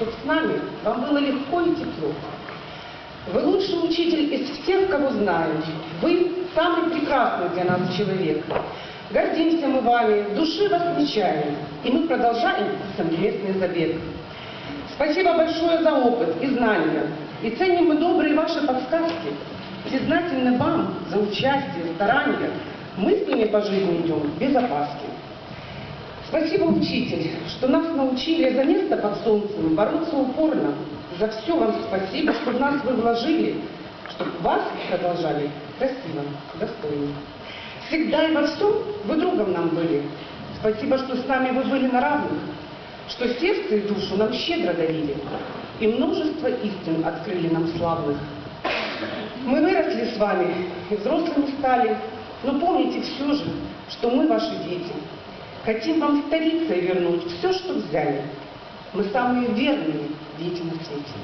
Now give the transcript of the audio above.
чтобы с нами вам было легко и тепло. Вы лучший учитель из всех, кого знаю. Вы самый прекрасный для нас человек. Гордимся мы вами, души вас не чаем, и мы продолжаем совместный забег. Спасибо большое за опыт и знания, и ценим мы добрые ваши подсказки. Признательны вам за участие, старания. Мы с ними по жизни идем без опаски. Спасибо, учитель, что нас научили за место под солнцем бороться упорно. За все вам спасибо, что в нас вы вложили, чтобы вас продолжали красиво, достойно. Всегда и во всем вы другом нам были. Спасибо, что с нами вы были на равных, что сердце и душу нам щедро дарили, и множество истин открыли нам славных. Мы выросли с вами и взрослыми стали, но помните все же, что мы ваши дети. Хотим вам столицей вернуть все, что взяли. Мы самые верные дети на свете.